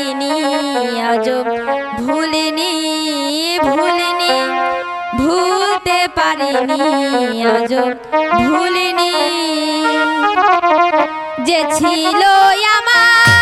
পাইনি আজ ভুলিনি ভুলিনি ভুলতে পারিনি আজ ভুলিনি। যে ছিল আমার